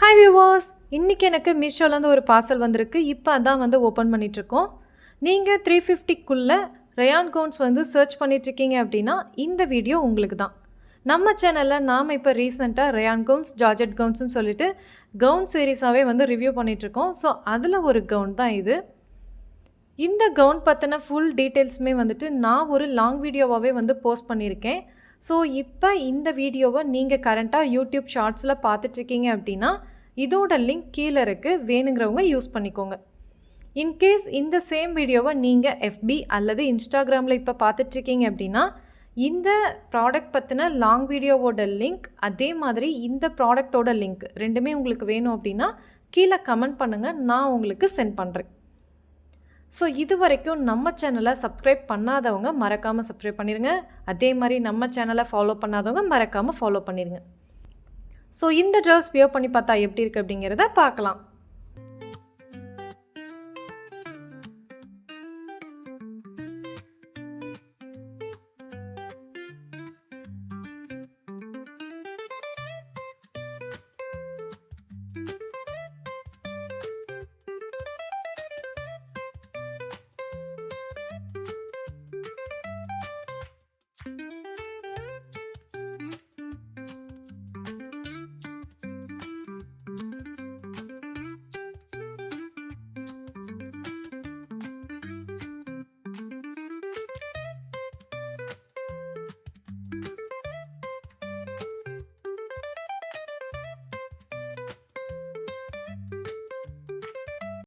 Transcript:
Hi viewers இன்றைக்கி எனக்கு மீஷோலேருந்து ஒரு பார்சல் வந்திருக்கு. இப்போ அதான் வந்து ஓப்பன் பண்ணிகிட்ருக்கோம் நீங்கள் த்ரீ ஃபிஃப்டிக்குள்ளே ரயான் கவுன்ஸ் வந்து சர்ச் பண்ணிகிட்ருக்கீங்க அப்படின்னா இந்த வீடியோ உங்களுக்கு தான் நம்ம சேனலில் நாம் இப்போ ரீசெண்டாக ரயான் கவுன்ஸ் ஜார்ஜெட் கவுன்ஸ்னு சொல்லிட்டு கவுன் சீரீஸாகவே வந்து ரிவ்யூ பண்ணிகிட்ருக்கோம் ஸோ அதில் ஒரு கவுன் தான் இது. இந்த கவுன் பற்றின ஃபுல் டீட்டெயில்ஸுமே வந்துட்டு நான் ஒரு லாங் வீடியோவாகவே வந்து போஸ்ட் பண்ணியிருக்கேன். ஸோ இப்போ இந்த வீடியோவை நீங்கள் கரண்ட்டாக யூடியூப் ஷார்ட்ஸில் பார்த்துட்ருக்கீங்க அப்படின்னா இதோட லிங்க் கீழே இருக்குது வேணுங்கிறவங்க யூஸ் பண்ணிக்கோங்க. இன்கேஸ் இந்த சேம் வீடியோவை நீங்கள் எஃபி அல்லது இன்ஸ்டாகிராமில் இப்போ பார்த்துட்ருக்கீங்க அப்படின்னா இந்த ப்ராடக்ட் பற்றின லாங் வீடியோவோட லிங்க் அதே மாதிரி இந்த ப்ராடக்டோட லிங்க் ரெண்டுமே உங்களுக்கு வேணும் அப்படின்னா கீழே கமெண்ட் பண்ணுங்கள் நான் உங்களுக்கு சென்ட் பண்ணுறேன் ஸோ இது வரைக்கும் நம்ம சேனலை சப்ஸ்கிரைப் பண்ணாதவங்க மறக்காமல் சப்ஸ்கிரைப் பண்ணிடுங்க அதே மாதிரி நம்ம சேனலை ஃபாலோ பண்ணாதவங்க மறக்காமல் ஃபாலோ பண்ணிடுங்க ஸோ இந்த ட்ரெஸ் வியர் பண்ணி பார்த்தா எப்படி இருக்குது அப்படிங்கிறத பார்க்கலாம்.